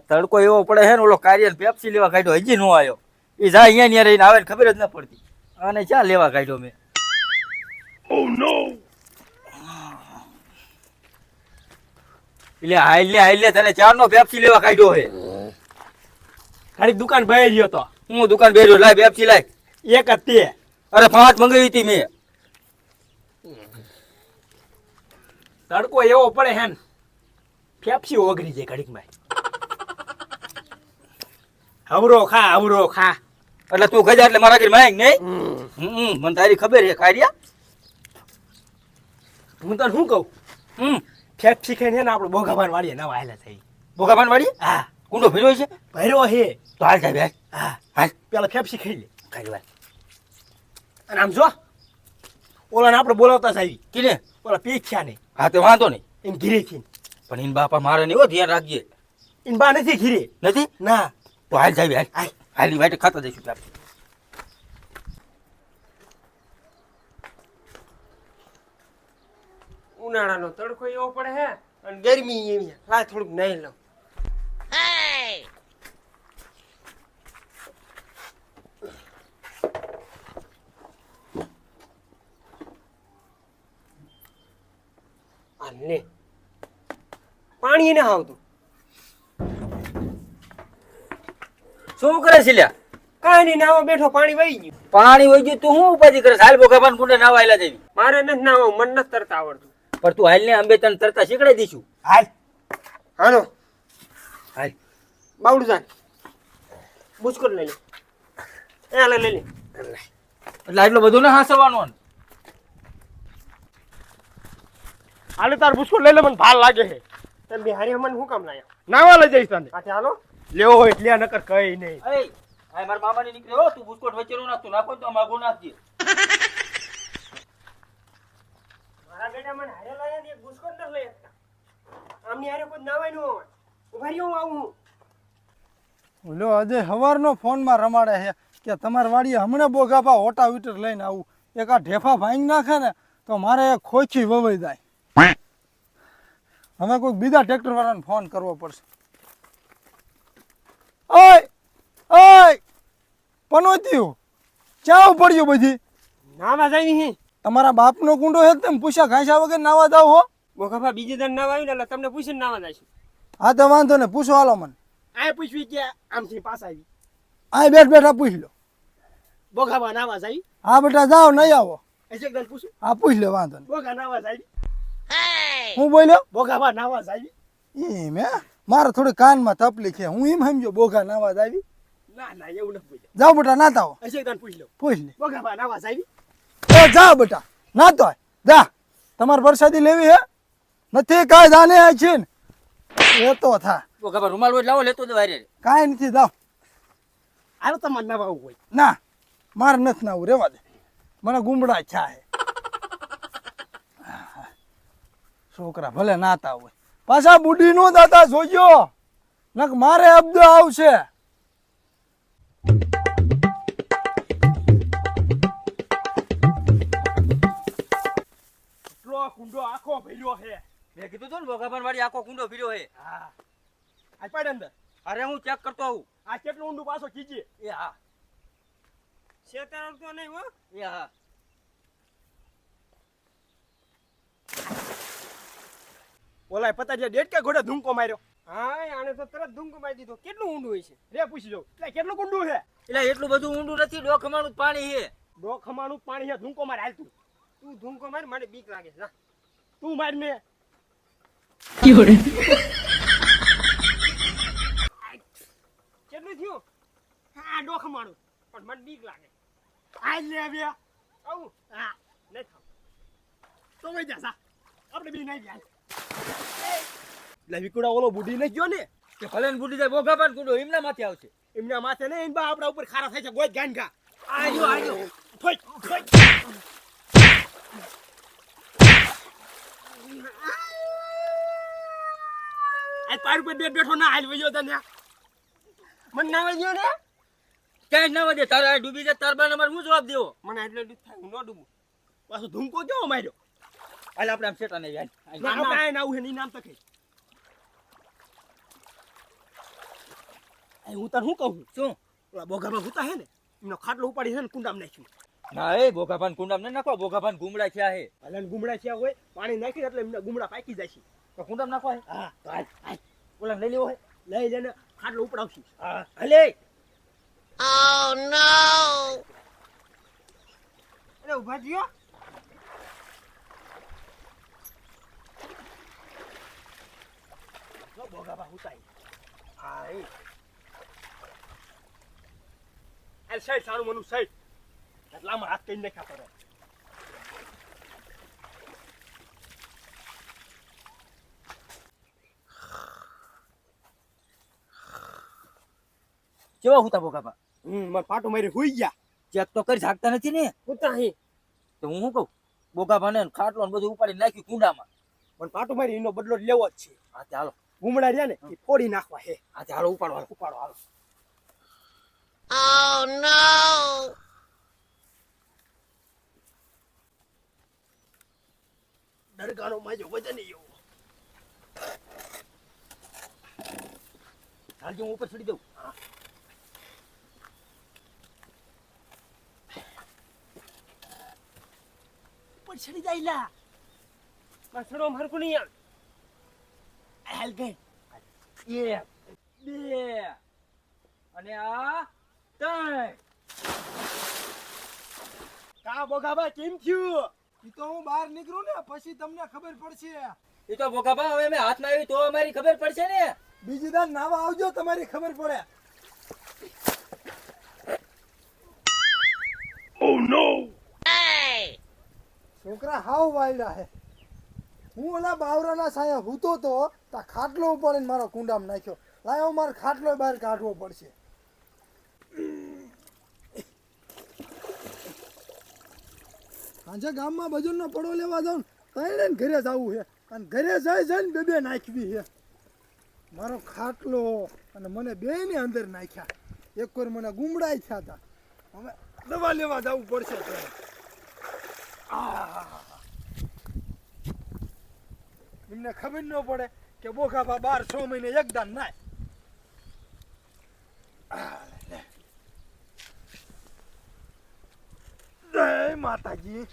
તડકો એવો પડે છે ને ઓલો કાર્ય પેપ્સી લેવા કાઢ્યો હજી નો આવ્યો. એ જા અહીંયા ને રહીને આવે ને ખબર જ ન પડતી. અને ક્યાં લેવા કાઢ્યો મેં? એટલે હાઈલે લે હાલ લે તને ચાર નો પેપ્સી લેવા કાઢ્યો છે. ખાલી દુકાન ભાઈ ગયો તો. હું દુકાન બેઠો લાય પેપ્સી લાય. એક જ તે. અરે પાંચ મંગાવી હતી મેં. તડકો એવો પડે હે ને. ફેફસી ઓગળી જાય ઘડીકમાં. હવરો ખા હવરો ખા. એટલે તું ગજા એટલે મારા ઘરે માંગ નહીં. હમ. મને તારી ખબર છે કાર્યા હું તને શું કહું? હમ. ફેફસી શીખે હે ને આપણે બોગાભાન વાળીએ નવા આયેલા થઈ. બોગાભાન વાળી? હા. કુંડો ભર્યો છે? ભર્યો હે તો હાલ સાહેબ ભાઈ હા. હાલ. પેલા ફેફસી શીખી લે. ખાઈ વાર અને આમ જો ઓલાને આપણે બોલાવતા સાહેબ કીને? ઓલા પીખ્યા નહીં હા તો વાંધો નહીં. એમ ઘીરેથી પણ એન બાપા મારે નહીં હો ધ્યાન રાખજે. એમ બા નથી ઘીરે. નથી? ના. તો હાલ જાય હાલ. હાલ. હાલની વાટે ખાતા જઈશું આપણે ઉનાળાનો તડકો એવો પડે હે અને ગરમી એવી લા થોડુંક નહીં લઉં. પાણી એને આવતું શું કરે છે લ્યા? કાંઈ નહીં નાવા બેઠો પાણી વહી ગયું. પાણી વહી ગયું તું શું ઉપાધિ કરે હાલ ભોગાભાન કુંડે નાવા આયલા દેવી મારે નથી નાવા મન નથી તરતા આવડતું. પણ તું હાલ ને અંબે તને તરતા શીખડાઈ દઈશું. હાલ. હાલો. હાલ. બાવડું જાન બુસ્કોટ લઈ લે. એ હાલે લઈ લે એટલે આટલું બધું ને હાસવાનું હાલે તાર બુસ્કોટ લઈ લે મને ભાર લાગે છે. તમે બિહારી અમને શું કામ લાયા? નાવા લઈ જઈશ તને. હાલો. લેવો હોય એટલે નકર કઈ નહીં. અરે આ મારા મામાની નીકળી હો તું બુસ્કોટ વચ્ચે નું નાખતું નાખો તો માગો નાખજે. મારા બેટા મને હારે લાયા ને એક બુસ્કોટ ન લઈ શકતા આમની હારે કોઈ નાવાય ન હોય. ઊભા રહ્યો હું આવું ઓલો આજે સવારનો ફોનમાં રમાડે છે કે તમારી વાડીએ હમણાં બોગાપા ઓટા વીટર લઈને આવું. એક આ ઢેફા ભાંગી નાખે ને તો મારે ખોચી વવાઈ જાય. હવે કોઈક બીજા ટ્રેક્ટર વાળાને ફોન કરવો પડશે. ઓય ઓય પનોત્યું ચાવ પડ્યું બધી? નાવા જાય નહીં તમારા બાપનો કુંડો હે તેમ પૂછ્યા ઘાસા વગર નાવા જાવ હો. બોખાફા બીજી દાન નાવા આવ્યું એટલે તમને પૂછીને નાવા જઈશું. હા તો વાંધો ને પૂછો હાલો મને. આ પૂછવી કે આમથી પાસ આવી. આ બેઠ બેઠા પૂછ લો. બોખાફા નાવા જાય હા બેટા જાઓ નહીં આવો. એસેક દાન પૂછું. હા પૂછ લો વાંધો નહીં. બોગા નાવા જાય હું બોલ્યો? બોખાફા નાવા જાય એમ હે? મારે થોડી કાનમાં તકલીફ છે. હું એમ સમજો બોઘા નાવા આવી. ના ના એવું જાઓ બેટા નાતા તાવ પૂછ લો. પૂછ લે. બોખાફા નાવા આવી. એ જાઓ બેટા ના તો જા. તમારે વરસાદી લેવી હે? નથી કાંઈ જાને આ છે ને. એ તો થા ભોગાભાન રૂમાલ હોય લાવો લેતો જવાય રે કાંઈ નથી જાઓ. હાલો તમારે નાવા આવવું હોય. ના મારે નથી નાવું રેવા દે. મને ગુમડા છા હે. છોકરા ભલે નાતા હોય. પાછા બુઢી નો દાતા જોજો. નક મારે અબ્દ આવશે. એટલો કુંડો આખો ભર્યો છે. મેં કીધું તો ને ભગવાન વાળી આખો કુંડો ભર્યો છે. હા. આ પાડ અંદર. અરે હું ચેક કરતો આવું. આ કેટલું ઊંડું પાછો ખીજે. એ હા. શેતાર તો નહીં હો. એ હા. ઓલા પતા જે ડેટ કે ઘોડે ધૂમકો માર્યો. હા આને તો તરત ધૂમકો મારી દીધો. કેટલું ઊંડું હોય છે? રે પૂછી જો એટલે કેટલું ઊંડું છે? એટલે એટલું બધું ઊંડું નથી ડોખમાનું જ પાણી છે. ડો ખમાનું પાણી છે ધૂમકો માર હાલ તું. તું ધૂમકો માર મને બીક લાગે છે. તું માર ને કેટલું થયું? હા ડો ખમાનું પણ મને બીક લાગે. આ લે આવ્યા આવું. હા નહીં થાવ. તો વઈ જા જા. આપણે બી નહીં ગયા. એટલે વિકુડા ઓલો બુઢી નહીં ગયો ને કે ભલે ને બુડી જાય બોગા પણ કુડો એમના માથે આવશે. એમના માથે નહીં એના આપણા ઉપર ખારા થાય છે ગોજ ગાન ખા આજો આજો થોઈ થોઈ આ પાર ઉપર બે બેઠો ના હાલ વયો તને. મને ના વયો ને? ક્યાંય ના વધે તારે ડૂબી જાય તાર બાને અમારે હું જવાબ દેવો? મને એટલે દુઃખ થાય હું ન ડૂબું. પાછો ધૂમકો કેવો માર્યો? હાલ આપણે આમ શેટા નહીં ના આપણે ના. આવું છે ની નામ તો કઈ હું તને શું કહું? શું? ઓલા બોગામાં હુતા હે ને એમનો ખાટલો ઉપાડી છે ને કુંડામાં નાખ્યું. ના એ બોગાભાન કુંડામ ને નાખો બોગાભાન ગુમડા થયા હે. ભલે ગુમડા થયા હોય પાણી નાખી એટલે એમને ગુમડા પાકી જાય છે. તો કુંડામ નાખો હે? હા તો હાલ ઓલા લઈ લેવો હે. લઈ લઈને ખાટલો ઉપડાવશું. હા. હલે અરે ઊભા થયો. બોગાભા ઉતારી હા એ. અરે સાઈડ સારું મનું સાઈડ. એટલામાં હાથ કઈ નાખ્યા પડે કેવા હુતા બોગાભા હમ મને પાટો મારી હુઈ ગયા. ચેક તો કરી જાગતા નથી ને. હુતા હી. તો હું શું કહું? બોગાભાને ખાટલો ને બધું ઉપાડી નાખ્યું કુંડામાં. પણ પાટો મારી એનો બદલો લેવો જ છે. હા ચાલો ગુમડા રહ્યા ને એ ફોડી નાખવા હે. હા ચાલો ઉપાડવા ઉપાડો હાલો. ઉપાડો હાલો દરગાહનો માજો વજન એવો. હાલજો, હું ઉપર છોડી દઉં. ઉપર ચડી જાય લા. પાછળો મારકું નહીં આવે હાલ ગઈ. એક, બે. અને આ ત્રણ કા બોગાબા કેમ થયું? ઈ તો હું બહાર નીકળું ને પછી તમને ખબર પડશે. એ તો બોગાબા હવે મેં હાથમાં આવી તો અમારી ખબર પડશે ને. બીજી દાન નાવા આવજો તમારી ખબર પડે. છોકરા હાવ વાયડા હે. હું ઓલા બાવરાના સાયા હૂતો તો તા ખાટલો ઉપાડીને મારો કુંડામાં નાખ્યો. લાયો મારે ખાટલો બહાર કાઢવો પડશે. સાંજે ગામમાં બજુરનો પડો લેવા જાઉં ને ઘરે જવું છે અને ઘરે જઈ જઈને બે બે નાખવી છે મારો ખાટલો અને મને બે ની અંદર નાખ્યા. એક વાર મને ગુમડાઈ થયા હતા હવે દવા લેવા જવું પડશે. એમને ખબર ન પડે કે બોખાબા બાર છ મહિને એકદમ નાય. આહ, લે. જય માતાજી